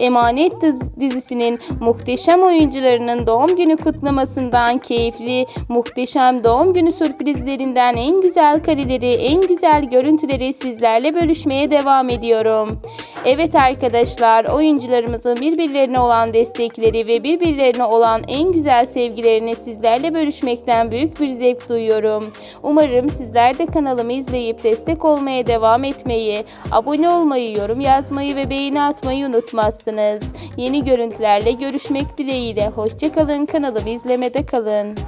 Emanet diz- dizisinin muhteşem oyuncularının doğum günü kutlamasından keyifli, muhteşem doğum günü sürprizlerinden en güzel kareleri, en güzel görüntüleri sizlerle bölüşmeye devam ediyorum. Evet arkadaşlar, oyuncularımızın birbirlerine olan destekleri ve birbirlerine olan en güzel sevgilerini sizlerle bölüşmekten büyük bir zevk duyuyorum. Umarım sizler de kanalımı izleyip destek olmaya devam etmeyi, abone olmayı, yorum yazmayı ve beğeni atmayı unutmazsınız. Yeni görüntülerle görüşmek dileğiyle. Hoşçakalın, kanalımı izlemede kalın.